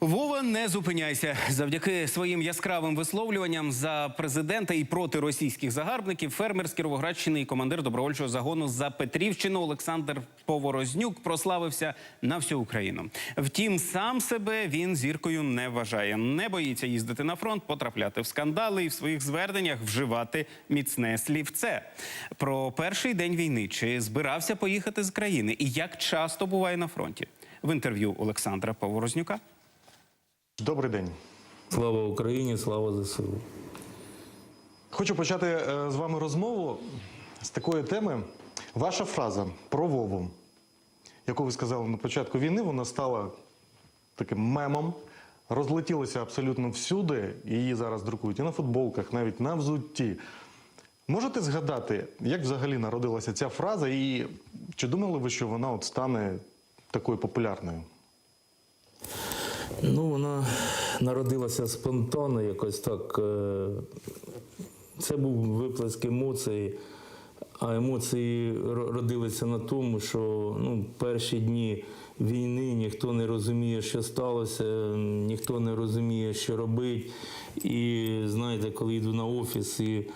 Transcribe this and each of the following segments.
Вова, не зупиняйся. Завдяки своїм яскравим висловлюванням за президента і проти російських загарбників, фермер з Кіровоградщини і командир добровольчого загону за Петрівщину Олександр Поворознюк прославився на всю Україну. Втім, сам себе він зіркою не вважає. Не боїться їздити на фронт, потрапляти в скандали і в своїх зверненнях вживати міцне слівце. Про перший день війни чи збирався поїхати з країни і як часто буває на фронті. В інтерв'ю Олександра Поворознюка. Добрий день. Слава Україні, слава ЗСУ. Хочу почати е, з вами розмову з такої теми. Ваша фраза про Вову, яку ви сказали на початку війни, вона стала таким мемом, розлетілася абсолютно всюди. Її зараз друкують і на футболках, навіть на взутті. Можете згадати, як взагалі народилася ця фраза, і чи думали ви, що вона от стане такою популярною? Ну, вона народилася спонтанно, якось так. е, Це був виплеск емоцій, а емоції родилися на тому, що ну, перші дні війни ніхто не розуміє, що сталося, ніхто не розуміє, що робить. І знаєте, коли йду на офіс і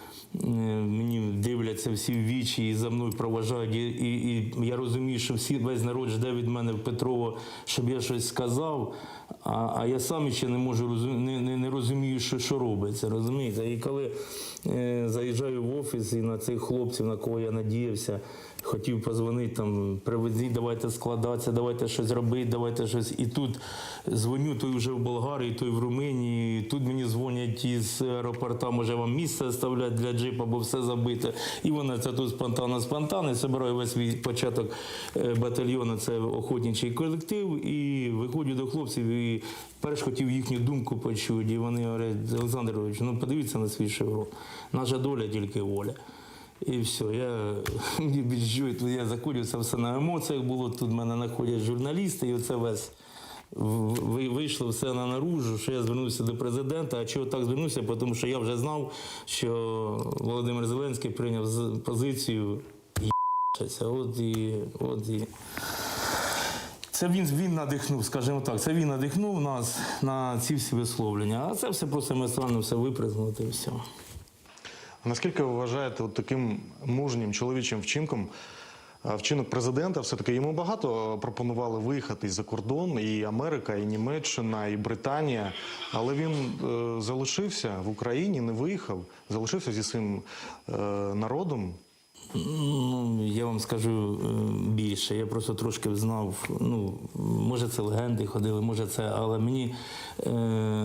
е, мені дивляться всі в вічі і за мною проважають, і, і, і я розумію, що всі весь народ жде від мене в Петрово, щоб я щось сказав. А, а я сам ще не можу розум, не, не, не розумію, що, що робиться. Розумієте? І коли е, заїжджаю в офіс і на цих хлопців, на кого я надіявся, хотів позвонити там, привезіть, давайте складатися, давайте щось робити, давайте щось. І тут дзвоню, той вже в Болгарії, той в Румунії. Тут мені дзвонять із аеропорта, може вам місце оставляти для джипа, бо все забите. І вони це тут спонтанно спонтанно. Збираю весь свій початок е, батальйону, це охотничий колектив, і виходжу до хлопців і перш хотів їхню думку почути. І вони говорять, Олександрович, ну подивіться на свій шеврон. Наша доля тільки воля. І все, я мені більш чують, я закурювався все на емоціях було. Тут мене знаходять журналісти, і оце весь ви- вийшло все на наружу, що я звернувся до президента. А чого так звернувся? Тому що я вже знав, що Володимир Зеленський прийняв позицію «Є***щася». От і от і. Це він, він надихнув, скажімо так, це він надихнув нас на ці всі висловлення. А це все просто емоціонально все випризгнути і все. Наскільки ви вважаєте от таким мужнім чоловічим вчинком? Вчинок президента все-таки йому багато пропонували виїхати за кордон, і Америка, і Німеччина, і Британія. Але він е, залишився в Україні, не виїхав, залишився зі своїм е, народом. Ну, я вам скажу е, більше. Я просто трошки знав. Ну, може, це легенди ходили, може це, але мені е,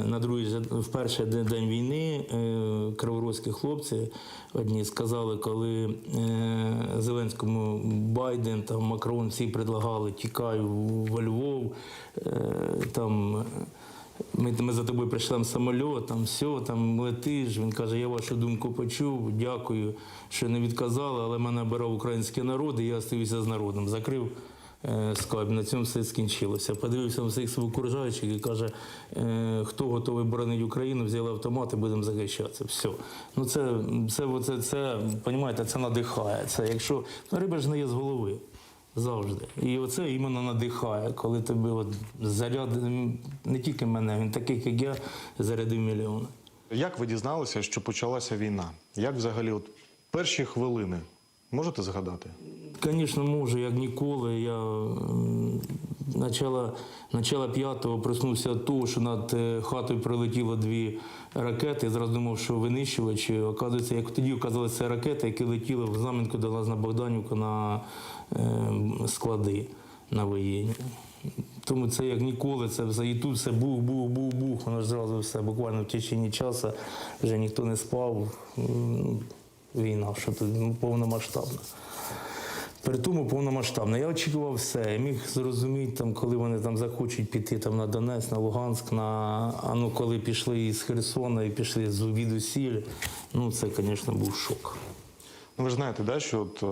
на другий в перший день, війни е, криворозькі хлопці одні сказали, коли е, Зеленському Байден там Макрон всі предлагали тікай во Львов, е, там. Ми, ми за тобою прийшли самоліт, там все, там летиш. Він каже, я вашу думку почув, дякую, що не відказали, але мене обирав український народ, і я остаюся з народом. Закрив е, скайп, на цьому все скінчилося. Подивився на всіх своїх окружаючих і каже, е, хто готовий боронити Україну, взяли автомат і будемо захищатися. Все. Ну це, це, це, це, понімаєте, це надихає. Це якщо ну, риба ж не є з голови. Завжди. І оце іменно надихає, коли тебе от заряд, не тільки мене, він таких, як я, зарядив мільйони. Як ви дізналися, що почалася війна? Як взагалі, от перші хвилини можете згадати? Звісно, можу, як ніколи. Я начала, начала п'ятого проснувся від того, що над е, хатою прилетіло дві ракети. Я зразу думав, що винищувачі. Оказується, як тоді оказалися це ракети, які летіли в Знам'янку до нас на Богданівку на склади на воєнні. Тому це як ніколи, це все і тут все бух, бух, бух, бух. Воно ж зразу все буквально в течение часу вже ніхто не спав. Війна, що тут повномасштабна. При тому повномасштабно. Я очікував все. Я міг зрозуміти, там, коли вони там захочуть піти там, на Донецьк, на Луганськ, на а ну коли пішли із Херсона і пішли з Відусіль, ну це, звісно, був шок. Ну, ви ж знаєте, да, що от, е,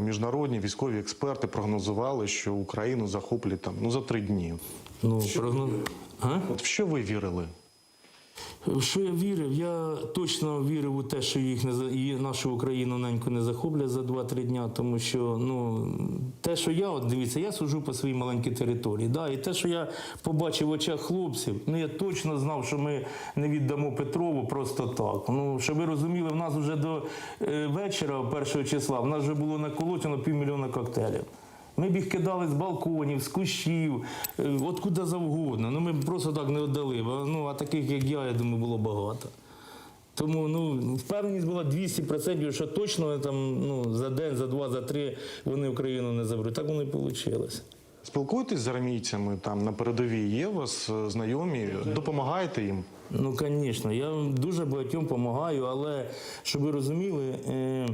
міжнародні військові експерти прогнозували, що Україну захоплять там ну за три дні. Ну, прогноз... А? От в що ви вірили? Що я вірив? Я точно вірив у те, що їх не і нашу Україну неньку не захоплять за 2-3 дня, тому що ну те, що я от дивіться, я сужу по своїй маленькій території. Да, і те, що я побачив в очах хлопців, ну я точно знав, що ми не віддамо Петрову просто так. Ну щоб ви розуміли, в нас вже до е, вечора, першого числа, в нас вже було наколотено півмільйона коктейлів. Ми б їх кидали з балконів, з кущів, е, от куди завгодно. Ну ми б просто так не віддали. бо, Ну, а таких, як я, я думаю, було багато. Тому ну, впевненість була 200%, що точно там, ну, за день, за два, за три вони Україну не заберуть. Так воно і вийшло. Спілкуєтесь з армійцями там на передовій? Є у вас е, знайомі? Допомагаєте їм? Ну, звісно, я дуже багатьом допомагаю, але щоб ви розуміли, е,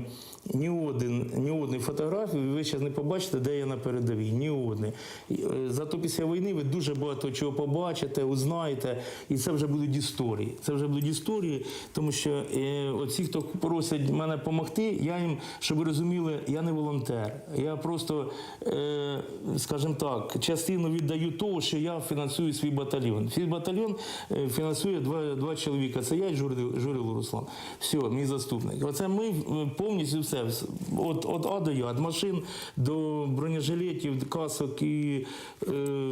ні один, ні одної фотографії ви зараз не побачите, де я на передовій. Ні одної. І, е, Зато після війни ви дуже багато чого побачите, узнаєте, і це вже будуть історії. Це вже будуть історії, тому що е, оці, хто просять мене допомогти, я їм, щоб ви розуміли, я не волонтер. Я просто, е, скажімо так, частину віддаю того, що я фінансую свій батальйон. Свій батальйон фінансує два, два чоловіка. Це я і Журил, Журило Руслан. Все, мій заступник. Оце ми повністю все. вс- От, от А до Я, від машин до бронежилетів, касок і е,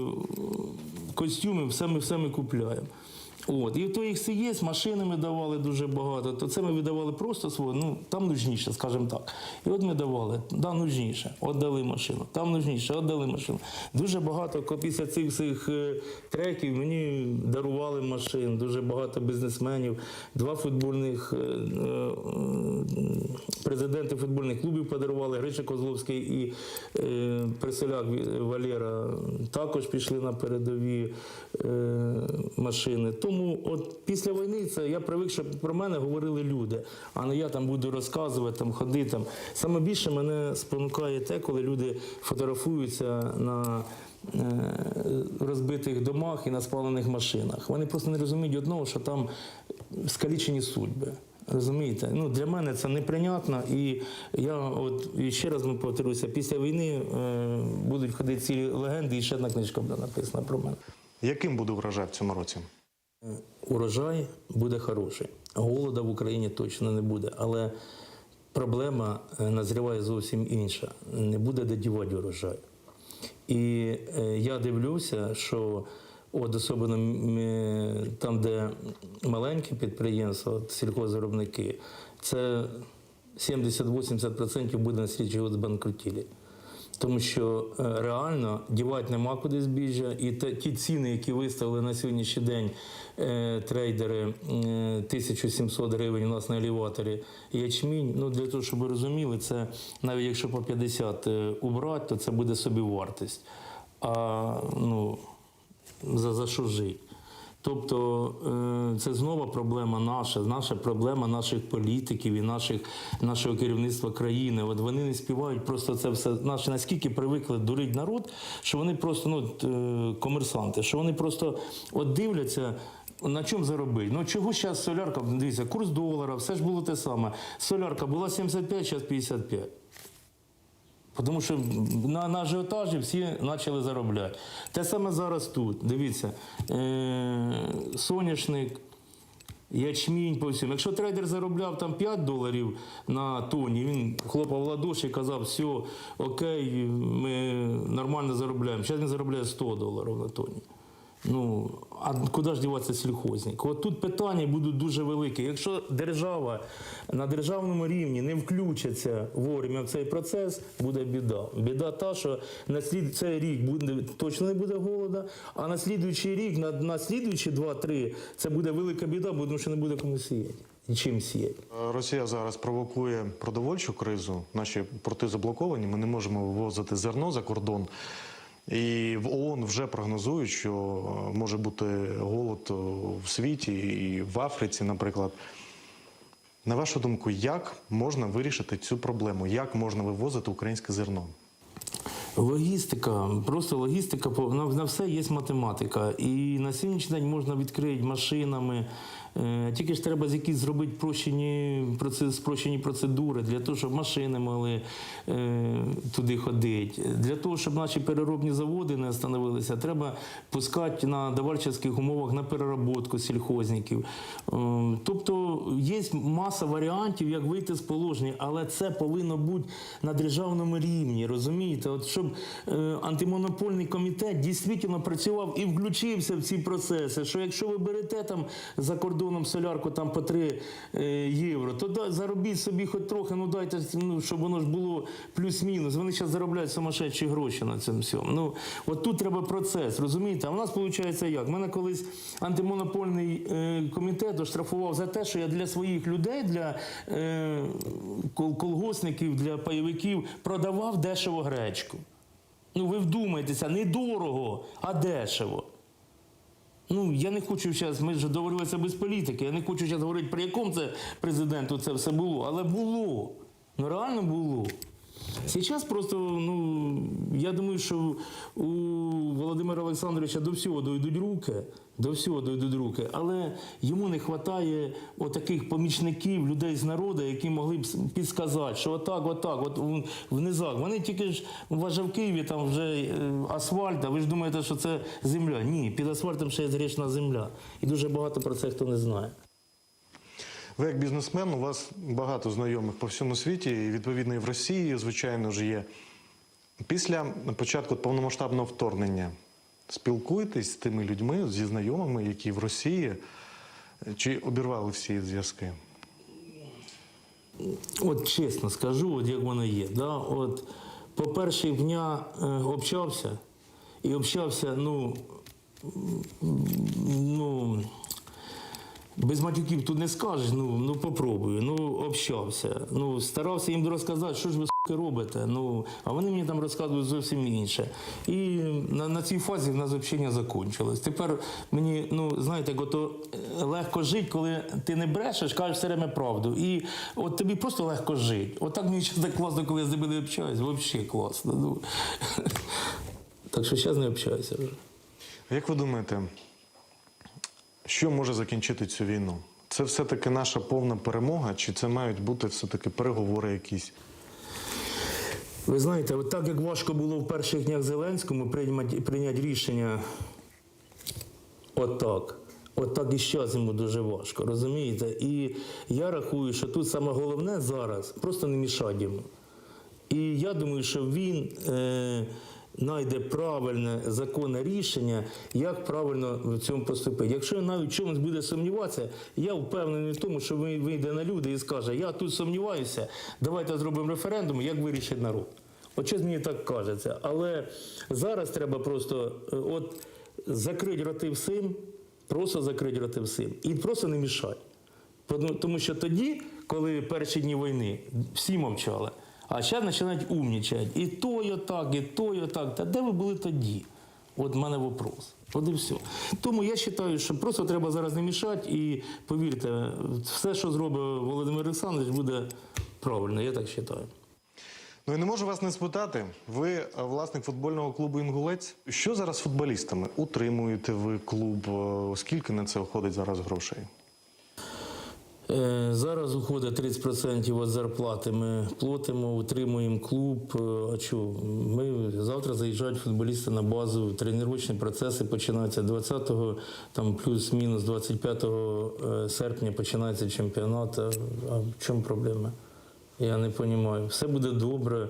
костюмів, все ми, все ми купляємо. От. І то їх все є, машини ми давали дуже багато, то це ми видавали просто своє, ну там нужніше, скажімо так. І от ми давали, да, нужніше, віддали машину, там нужніше, віддали машину. Дуже багато після цих всіх е, треків мені дарували машин, дуже багато бізнесменів, два футбольних е, е, президенти футбольних клубів подарували, Гриша Козловський і Присоляк Валера також пішли на передові машини. Тому от після війни це я привик, щоб про мене говорили люди, а не я там буду розказувати, там ходити. Там. Саме більше мене спонукає те, коли люди фотографуються на е, розбитих домах і на спалених машинах. Вони просто не розуміють одного, що там скалічені судьби. Розумієте? Ну, для мене це неприйнятно. І я от і ще раз ми повторюся, після війни е, будуть ходити ці легенди, і ще одна книжка буде написана про мене. Яким буде врожай в цьому році? Урожай буде хороший. Голода в Україні точно не буде. Але проблема е, назріває зовсім інша. Не буде де дівати урожай. І е, я дивлюся, що от особливо е, там, де маленькі підприємства, от сільхозвиробники, це 70-80% буде на слідчий год збанкрутілі. Тому що е, реально дівати нема куди збіжжя, і те- ті ціни, які виставили на сьогоднішній день е, трейдери, е, 1700 гривень у нас на елеваторі ячмінь. Ну для того, щоб ви розуміли, це навіть якщо по 50 е, убрати, то це буде собі вартість. А ну за, за що жити? Тобто е, це знову проблема наша, наша проблема наших політиків і наших, нашого керівництва країни. От вони не співають просто це все. Наші наскільки привикли дурити народ, що вони просто ну, е, комерсанти, що вони просто от дивляться. На чому заробити? Ну чого зараз солярка? Дивіться, курс долара, все ж було те саме. Солярка була 75, зараз 55. Тому що на, на ажіотажі всі почали заробляти. Те саме зараз тут. Дивіться, е, соняшник, ячмінь по всьому. Якщо трейдер заробляв там 5 доларів на тоні, він хлопав в ладоші і казав, все, окей, ми нормально заробляємо. Зараз він заробляє 100 доларів на тоні. Ну, а куди ж діватися сільхозник? От тут питання будуть дуже великі. Якщо держава на державному рівні не включиться вовремя в цей процес, буде біда. Біда та, що на слід цей рік буде точно не буде голода, а на слідуючий рік, на, на слідуючі 2-3, це буде велика біда, бо тому що не буде кому сіяти. І чим сіяти. Е, Росія зараз провокує продовольчу кризу. Наші порти заблоковані. Ми не можемо вивозити зерно за кордон. І в ООН вже прогнозують, що е, може бути голод е, в світі і в Африці, наприклад. На вашу думку, як можна вирішити цю проблему? Як можна вивозити українське зерно? Логістика, просто логістика, на все є математика. І на сьогоднішній день можна відкрити машинами. Е, Тільки ж треба якісь зробити прощені, спрощені процедури для того, щоб машини могли е, туди ходити. Для того, щоб наші переробні заводи не остановилися, треба пускати на давальчаських умовах на переработку сільхозників. Е, Тобто є маса варіантів, як вийти з положення, але це повинно бути на державному рівні. Розумієте? От щоб антимонопольний комітет дійсно працював і включився в ці процеси. Що якщо ви берете там за кордоном солярку там по 3 е, євро, то заробіть собі хоч трохи, ну дайте, ну, щоб воно ж було плюс-мінус. Вони зараз заробляють сумасшедші гроші на цьому всьому. Ну, от тут треба процес, розумієте? А у нас виходить як? У мене колись антимонопольний е, комітет оштрафував за те, що я для своїх людей, для е, кол- колгоспників, для пайовиків продавав дешево гречку. Ну, ви вдумайтеся, не дорого, а дешево. Ну, я не хочу зараз, ми ж договорилися без політики, я не хочу зараз говорити, при якому це президенту це все було, але було. Ну реально було. Зараз просто, ну, я думаю, що у Володимира Олександровича до всього дойдуть руки, до всього дойдуть руки, але йому не вистачає отаких помічників, людей з народу, які могли б підсказати, що отак, отак, от в- низах. Вони тільки ж у в Києві там вже е, асфальт, а ви ж думаєте, що це земля. Ні, під асфальтом ще є грішна земля. І дуже багато про це хто не знає. Ви як бізнесмен, у вас багато знайомих по всьому світі, і відповідно і в Росії, звичайно ж, є. Після початку повномасштабного вторгнення спілкуєтесь з тими людьми, зі знайомими, які в Росії, чи обірвали всі зв'язки? От чесно скажу, от як воно є. Да? От, по перших дня е, общався і общався, ну, ну, без матюків тут не скажеш, ну, ну попробую. Ну, общався. Ну, старався їм розказати, що ж ви суки, робите. Ну, а вони мені там розказують зовсім інше. І на, на цій фазі в нас общення закінчилось. Тепер мені, ну, знаєте, ото е, легко жити, коли ти не брешеш, кажеш все время правду. І от тобі просто легко жити. От так мені так класно, коли я з ними не общаюсь, взагалі класно. Ну. Так що зараз не общаюся вже. Як ви думаєте, що може закінчити цю війну? Це все-таки наша повна перемога, чи це мають бути все-таки переговори якісь? Ви знаєте, от так як важко було в перших днях Зеленському прийняти, прийняти рішення отак. От так і зараз йому дуже важко, розумієте? І я рахую, що тут саме головне зараз просто не мішати йому. І я думаю, що він е, знайде правильне законне рішення, як правильно в цьому поступити. Якщо навіть в чомусь буде сумніватися, я впевнений в тому, що він вийде на люди і скаже: Я тут сумніваюся, давайте зробимо референдум, як вирішить народ. От щось мені так кажеться. Але зараз треба просто е, от закрити роти всім, просто закрити роти всім і просто не. Тому- Тому що тоді, коли перші дні війни, всі мовчали, а зараз починають умнічати. І то й отак, і то й отак. Та де ви були тоді? От в мене вопрос. От і все. Тому я вважаю, що просто треба зараз не мішати і повірте, все, що зробить Володимир Олександрович, буде правильно, я так вважаю. Ну і не можу вас не спитати. Ви е, власник футбольного клубу Інгулець. Що зараз з футболістами? Утримуєте ви клуб? Е, Скільки на це уходить зараз грошей? Е, Зараз уходить 30% від зарплати. Ми платимо, утримуємо клуб. Е, А що? Ми завтра заїжджають футболісти на базу. Тренувальні процеси починаються 20-го, там плюс-мінус 25 е, серпня починається чемпіонат. А а в чому проблема? Я не розумію. Все буде добре.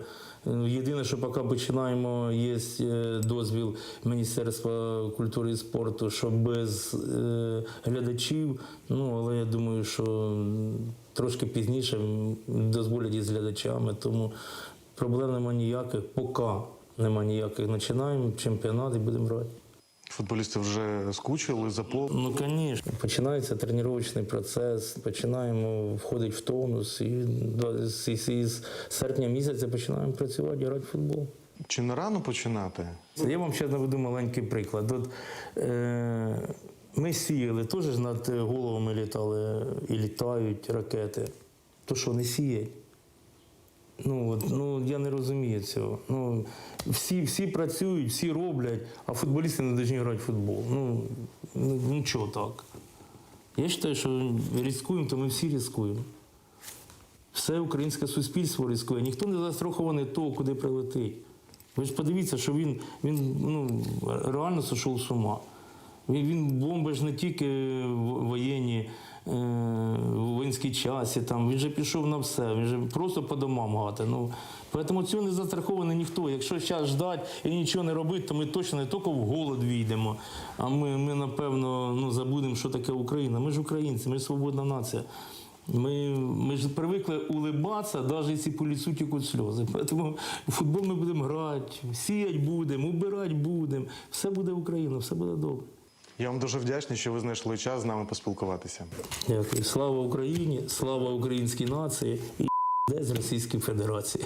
Єдине, що поки починаємо, є е, дозвіл Міністерства культури і спорту, що без е, глядачів. Ну, але я думаю, що трошки пізніше дозволять із глядачами. Тому проблем нема ніяких, поки нема ніяких. Починаємо чемпіонат і будемо грати. Футболісти вже скучили, заплов. Ну, звісно. Починається тренувальний процес, починаємо входити в тонус, і з, з, з серпня місяця починаємо працювати, грати в футбол. Чи не рано починати? Я вам ще наведу маленький приклад. От, е, ми сіяли, теж над головами літали і літають ракети. То що, не сіять? Ну, от, ну я не розумію цього. Ну, всі, всі працюють, всі роблять, а футболісти не повинні грати в футбол. Ну, ну, ну так? Я вважаю, що ризикуємо, то ми всі ризикуємо. Все українське суспільство ризикує. Ніхто не застрахований того, куди прилетить. Ви ж подивіться, що він, він ну, реально сошов з ума. Він, він ж не тільки воєнні, в воїнській часі, там, він же пішов на все, він же просто по домам гати. Ну, тому цього не застрахований ніхто. Якщо зараз ждать і нічого не робити, то ми точно не тільки в голод війдемо, а ми, ми напевно, ну, забудемо, що таке Україна. Ми ж українці, ми свободна нація. Ми, ми ж привикли улибатися, навіть якщо по лісу сльози. Тому футбол ми будемо грати, сіяти будемо, убирати будемо. Все буде Україна, все буде добре. Я вам дуже вдячний, що ви знайшли час з нами поспілкуватися. Дякую. Слава Україні, слава українській нації і де з Російської Федерації.